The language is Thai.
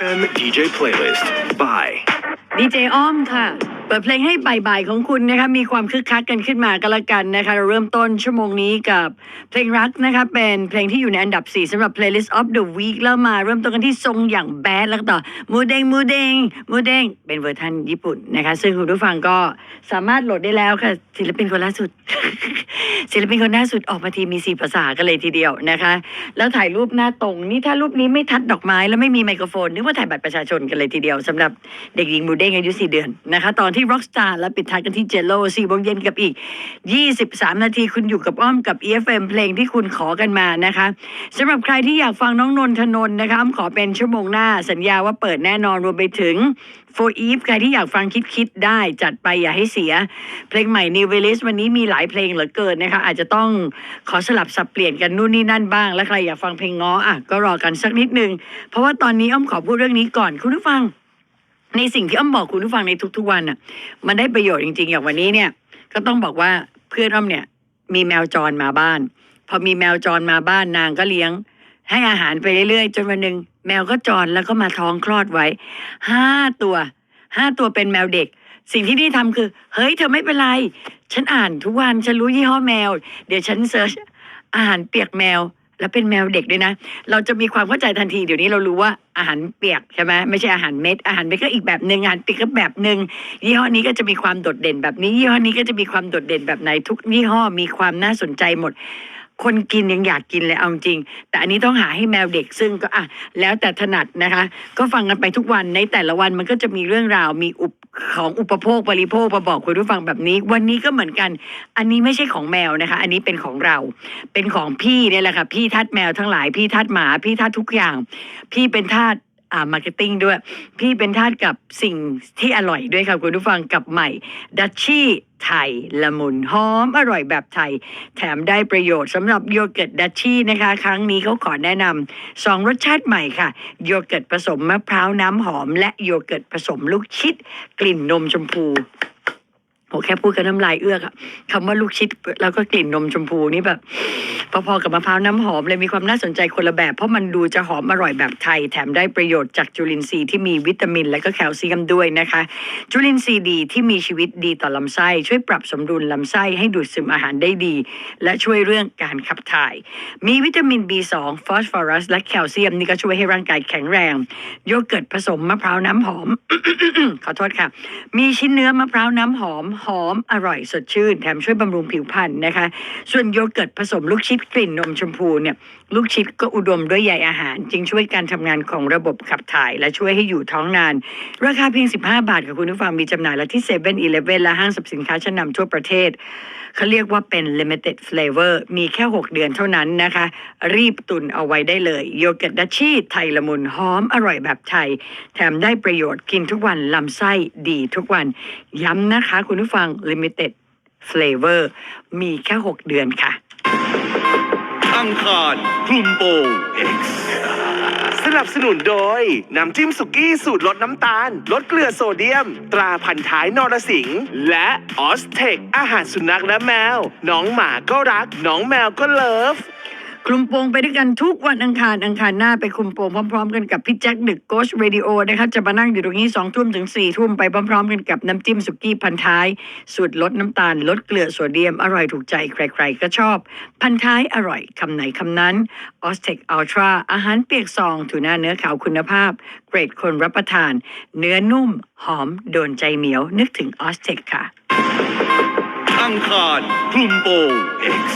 FM DJ playlist by ดีเจอ้อมค่ะเปิดเพลงให้บ่ายๆของคุณนะคะมีความคึกคักกันขึ้นมาก็แล้วกันนะคะเราเริ่มต้นชั่วโมงนี้กับเพลงรักนะคะเป็นเพลงที่อยู่ในอันดับ 4สำหรับ playlist of the week แล้วมาเริ่มต้นกันที่ทรงอย่างแบดแล้วก็ต่อมูเดงมูเดงมูเดงเป็นเวอร์ชันญี่ปุ่นนะคะ ซึ่งคุณผู้ฟังก็สามารถโหลดได้แล้วค่ะศิลปินคนล่าสุด ศิลปินคนล่าสุดออกมาทีมีสี่ภาษากันเลยทีเดียวนะคะ แล้วถ่ายรูปหน้าตรงนี่ถ้ารูปนี้ไม่ทัดดอกไม้แล้วไม่มีไมโครโฟนนึกว่าถ่ายบัตรประชาชนกันเลยทีเดียวสำหรับเด็กหญิงมูเดงอายุ4เดือนนะคะ ตอนที่ Rockstar แล้วปิดท้ายกันที่เจโ o 4โมงเย็นกับอีก 23 นาทีคุณอยู่กับอ้อมกับ EFM เพลงที่คุณขอกันมานะคะสำหรับใครที่อยากฟังน้องนนทนนท์นะคะขอเป็นชั่วโมงหน้าสัญญาว่าเปิดแน่นอนรวมไปถึง for Eve ใครที่อยากฟังคิดคิดได้จัดไปอย่าให้เสีย เพลงใหม่ New Release วันนี้มีหลายเพลงเหลือเกินนะคะ อาจจะต้องขอสลับสับเปลี่ยนกันนู่นนี่นั่นบ้าง และใครอยากฟังเพลงง้ออะก็รอกันสักนิดนึง เพราะว่าตอนนี้อ้อมขอพูดเรื่องนี้ก่อนคุณผู้ฟัง ในสิ่งที่อ้อมบอกคุณผู้ฟังในทุก ๆ วันอะ มันได้ประโยชน์จริง ๆ อย่างวันนี้เนี่ย ก็ต้องบอกว่าเพื่อนอ้อมเนี่ย มีแมวจรมาบ้าน พอมีแมวจรมาบ้านนางก็เลี้ยง ให้อาหารไปเรื่อยๆ จนวันหนึ่งแมวก็จรแล้วก็มาท้องคลอดไว้ห้าตัวห้าตัวเป็นแมวเด็ก สิ่งที่นี่ทำคือ เฮ้ยเธอไม่เป็นไร ฉันอ่านทุกวันฉันรู้ยี่ห้อแมว เดี๋ยวฉันเซิร์ชอาหารเปียกแมว แล้วเป็นแมวเด็กด้วยนะ เราจะมีความเข้าใจทันทีเดี๋ยวนี้เรารู้ว่าอาหารเปียกใช่ไหมไม่ใช่อาหารเม็ด อาหารเม็ดก็อีกแบบหนึ่งอาหารเปียกก็แบบหนึ่งยี่ห้อนี้ก็จะมีความโดดเด่นแบบนี้ยี่ห้อนี้ก็จะมีความโดดเด่นแบบไหนทุกยี่ห้อมีความน่าสนใจหมด คนกินยังอยากกินเลยเอาจริง แต่อันนี้ต้องหาให้แมวเด็กซึ่งก็อะแล้วแต่ถนัดนะคะ ก็ฟังกันไปทุกวันในแต่ละวันมันก็จะมีเรื่องราวมีอุปของอุปโภคบริโภคมาบอกคุณผู้ฟังแบบนี้ วันนี้ก็เหมือนกัน อันนี้ไม่ใช่ของแมวนะคะ อันนี้เป็นของเรา เป็นของพี่เนี่ยแหละค่ะพี่ทัดแมวทั้งหลายพี่ทัดหมาพี่ทัดทุกอย่าง พี่เป็นทาส อ่ามาร์เก็ตติ้งด้วย พี่เป็นทาสกับสิ่งที่อร่อยด้วยค่ะคุณผู้ฟังกับใหม่ดัชชี่ไทยละมุนหอมอร่อยแบบไทย แถมได้ประโยชน์สำหรับโยเกิร์ตดัชชี่นะคะ ครั้งนี้เขาขอแนะนำสองรสชาติใหม่ค่ะ โยเกิร์ตผสมมะพร้าวน้ำหอม และโยเกิร์ตผสมลูกชิด กลิ่นนมชมพูโอแค่พูดกับน้ำลายเอื้อกอะคำว่าลูกชิดแล้วก็กลิ่นนมชมพูนี่แบบ พอๆกับมะพร้าวน้ำหอมเลยมีความน่าสนใจคนละแบบ เพราะมันดูจะหอมอร่อยแบบไทย แถมได้ประโยชน์จากจุลินทรีย์ที่มีวิตามิน และก็แคลเซียมด้วยนะคะ จุลินทรีย์ดีที่มีชีวิตดีต่อลำไส้ช่วยปรับสมดุลลำไส้ให้ดูดซึมอาหารได้ดี และช่วยเรื่องการขับถ่าย มีวิตามิน B2 ฟอสฟอรัส และแคลเซียมนี่ก็ช่วยให้ร่างกายแข็งแรง โยเกิร์ตผสมมะพร้าวน้ำหอม ขอโทษค่ะ มีชิ้นเนื้อมะพร้าวน้ำหอมหอมอร่อยสดชื่น แถมช่วยบำรุงผิวพรรณนะคะ ส่วนโยเกิร์ตผสมลูกชิดกลิ่นนมชมพูเนี่ยลูกชิดก็อุดมด้วยใยอาหาร จึงช่วยการทำงานของระบบขับถ่าย และช่วยให้อยู่ท้องนาน ราคาเพียง 15 บาทค่ะคุณผู้ฟังมีจำหน่ายและที่7 e เ e ่ e อและห้างสรรพสินค้าชั้นนำทั่วประเทศเขาเรียกว่าเป็น limited flavor มีแค่ 6 เดือนเท่านั้นนะคะ รีบตุนเอาไว้ได้เลยโยเกิร์ตดัชชี่ไทยละมุนหอมอร่อยแบบไทย แถมได้ประโยชน์กินทุกวันลำไส้ดีทุกวัน ย้ำนะคะคุณผู้ฟัง limited flavor มีแค่ 6 เดือนค่ะ อังคารคลุมโปง X สนับสนุนโดย น้ำจิ้มสุกี้สูตรลดน้ำตาล ลดเกลือโซเดียม ตราพันท้ายนรสิงห์และออสเทค อาหารสุนัขและแมว น้องหมาก็รัก น้องแมวก็เลิฟ คลุมโปงไปด้วยกันทุกวันอังคารอังคารหน้าไปคลุมโปงพร้อมๆกันกับพี่แจ็คดึกโกชเรดิโอนะคะจะมานั่งอยู่ตรงนี้สองทุ่มถึงสี่ทุ่มไปพร้อมๆกันกับน้ำจิ้มสุกี้พันท้ายสูตรลดน้ำตาล ลดเกลือโซเดียม อร่อยถูกใจใครๆก็ชอบ พันท้ายอร่อยคำไหนคำนั้นออสเทคอัลตราอาหารเปียกซองถูน่าเนื้อขาวคุณภาพ เกรดคนรับประทาน เนื้อนุ่ม หอมโดนใจเหนียว นึกถึงออสเทคค่ะอังคารคลุมโปง X